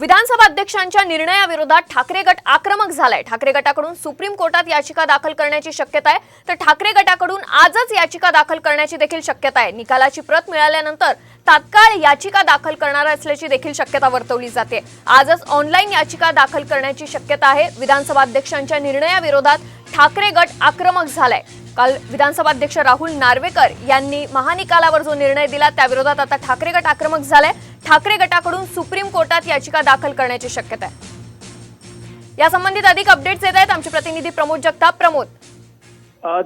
विधानसभा अध्यक्षांच्या निर्णयाविरोधात ठाकरे गट आक्रमक झालाय. ठाकरे गटाकडून सुप्रीम कोर्टात याचिका दाखल करण्याची शक्यता आहे. तर ठाकरे गटाकडून आजच याचिका दाखल करण्याची देखील शक्यता आहे. निकालाची प्रत मिळाल्यानंतर तात्काळ याचिका दाखल करणार असल्याची देखील शक्यता वर्तवली जाते. आजच ऑनलाईन याचिका दाखल करण्याची शक्यता आहे. विधानसभा अध्यक्षांच्या निर्णयाविरोधात ठाकरे गट आक्रमक झालाय. काल विधानसभा अध्यक्ष राहुल नार्वेकर यांनी महानिकालावर जो निर्णय दिला त्याविरोधात आता ठाकरे गट आक्रमक झालाय. ठाकरे गटाकडून सुप्रीम कोर्टात याचिका दाखल करण्याची शक्यता आहे. या संबंधित अधिक अपडेट्स येत आहेत आमचे प्रतिनिधी प्रमोद जगताप. प्रमोद.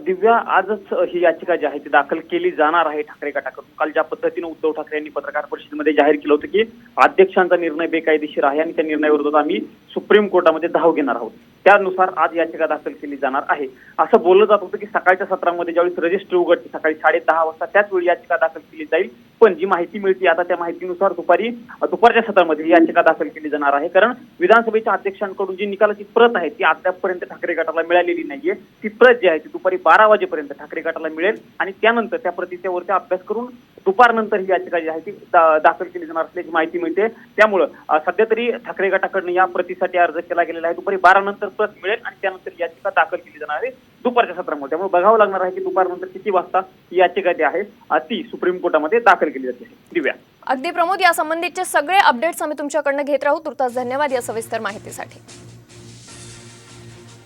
दिव्या आजच ही याचिका जी आहे ती दाखल केली जाणार आहे ठाकरे गटाकडून. काल ज्या पद्धतीने उद्धव ठाकरे यांनी पत्रकार परिषदेमध्ये जाहीर केलं होतं की अध्यक्षांचा निर्णय बेकायदेशीर आहे आणि त्या निर्णयाविरोधात आम्ही सुप्रीम कोर्टामध्ये धाव घेणार आहोत. त्यानुसार आज याचिका दाखल केली जाणार आहे. असं बोललं जात होतं की सकाळच्या सत्रामध्ये ज्यावेळेस रजिस्टर उघडते सकाळी साडे दहा वाजता त्याच वेळी याचिका दाखल केली जाईल. पण जी माहिती मिळते आता त्या माहितीनुसार दुपारी दुपारच्या सत्रामध्ये ही याचिका दाखल केली जाणार आहे. कारण विधानसभेच्या अध्यक्षांकडून जी निकालाची प्रत आहे ती अद्यापपर्यंत ठाकरे गटाला मिळालेली नाहीये. ती प्रत जी आहे ती दुपारी बारा वाजेपर्यंत ठाकरे गटाला मिळेल आणि त्यानंतर त्या प्रतीच्या वरती अभ्यास करून दुपारनंतर ही याचिका जी आहे ती दाखल केली जाणार असल्याची माहिती मिळते. त्यामुळं सध्या तरी ठाकरे गटाकडनं या प्रतीसाठी अर्ज केला गेलेला आहे. दुपारी बारा नंतर प्रत मिळेल आणि त्यानंतर ही याचिका दाखल केली जाणार आहे दुपारच्या सत्रामध्ये. त्यामुळे बघावं लागणार आहे की दुपारनंतर किती वाजता ही याचिका जी आहे ती सुप्रीम कोर्टामध्ये दाखल केली जाते. दिव्या. अगदी प्रमोद या संबंधितचे सगळे अपडेट्स आम्ही तुमच्याकडनं घेत राहू. तुर्तास धन्यवाद या सविस्तर माहितीसाठी.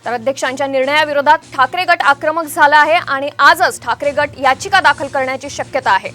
तर अध्यक्षांच्या निर्णयाविरोधात ठाकरे गट आक्रमक झाला आहे आणि आजच ठाकरे गट याचिका दाखल करण्याची शक्यता आहे.